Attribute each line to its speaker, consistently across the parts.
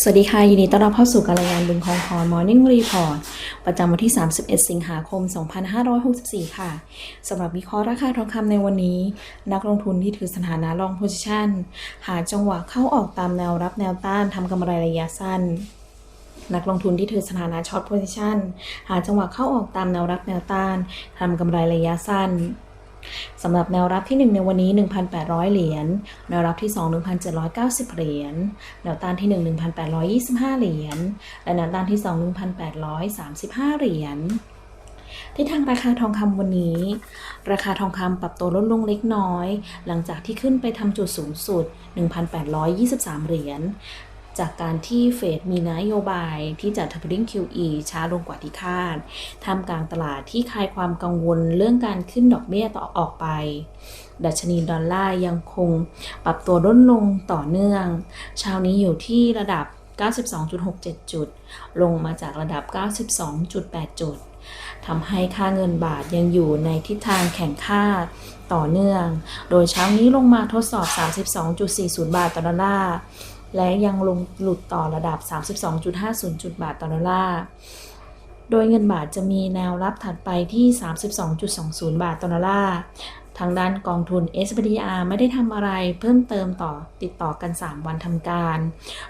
Speaker 1: สวัสดีค่ะ ยินดีต้อนรับเข้าสู่การรายงานบุญคองพร Morning Report ประจำวันที่ 31 สิงหาคม 2564 ค่ะสำหรับวิเคราะห์ราคาทองคำในวันนี้ นักลงทุนที่ถือสถานะลองโพซิชันหาจังหวะเข้าออกตามแนวรับแนวต้านทำกำไรระยะสั้นนักลงทุนที่ถือสถานะช็อตโพซิชันหาจังหวะเข้าออกตามแนวรับแนวต้านทำกำไรระยะสั้น สำหรับแนวรับที่ 1 ในวันนี้ 1,800 เหรียญ แนวรับที่ 2 1,790 เหรียญ แนวต้านที่ 1 1,825 เหรียญ และแนวต้านที่ 2 1,835 เหรียญที่ทางราคาทองคำวันนี้ ราคาทองคำปรับตัวลดลงเล็กน้อย หลังจากที่ขึ้นไปทำจุดสูงสุด 1,823 เหรียญ จากการที่เฟดมีนโยบายที่จะ tapering QE ช้าลงกว่าที่คาดท่ามกลางตลาดที่คลายความกังวลเรื่องการขึ้นดอกเบี้ยต่อออกไป ดัชนีดอลลาร์ยังคงปรับตัวลดลงต่อเนื่อง เช้านี้อยู่ที่ระดับ 92.67 จุด ลงมาจากระดับ 92.8 จุดทำให้ค่าเงินบาทยังอยู่ในทิศทางแข่งค่าต่อเนื่อง โดยเช้านี้ลงมาทดสอบ 32.40 บาทต่อดอลลาร์ และยังลงหลุดต่อระดับ 32.50 จุดบาทต่อดอลลาร์ โดยเงินบาทจะมีแนวรับถัดไปที่ 32.20 บาทต่อดอลลาร์ ทางด้านกองทุน SPDR ไม่ได้ทำอะไรเพิ่มเติมต่อติดต่อกัน 3 วันทำการ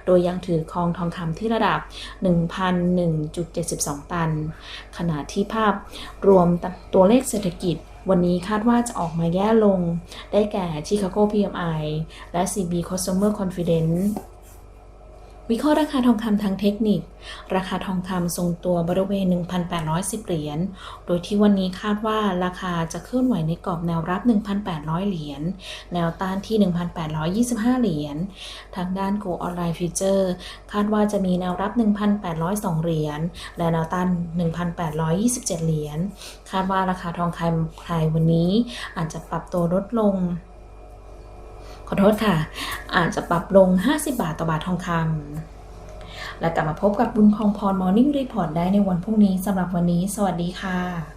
Speaker 1: โดยยังถือครองทองคำที่ระดับ 1,001.72 ตัน ขณะที่ภาพรวมตัวเลขเศรษฐกิจวันนี้คาดว่าจะออกมาแย่ลง ได้แก่ Chicago PMI และ CB Consumer Confidence วิเคราะห์ราคาทองคำทางเทคนิค ราคาทองคำทรงตัวบริเวณ 1,810 เหรียญ โดยที่วันนี้คาดว่าราคาจะเคลื่อนไหวในกรอบแนวรับ 1,800 เหรียญ แนวต้านที่ 1,825 เหรียญ ทางด้าน Go Online Future คาดว่าจะมีแนวรับ 1,802 เหรียญ และแนวต้าน 1,827 เหรียญ คาดว่าราคาทองคำไทยวันนี้อาจจะปรับตัวลดลง ขอโทษค่ะ อาจจะปรับลง 50 บาทต่อบาททองคำและกลับมาพบกับบุญพองพรมอร์นิ่งรีพอร์ตได้ในวันพรุ่งนี้สำหรับวันนี้ สวัสดีค่ะ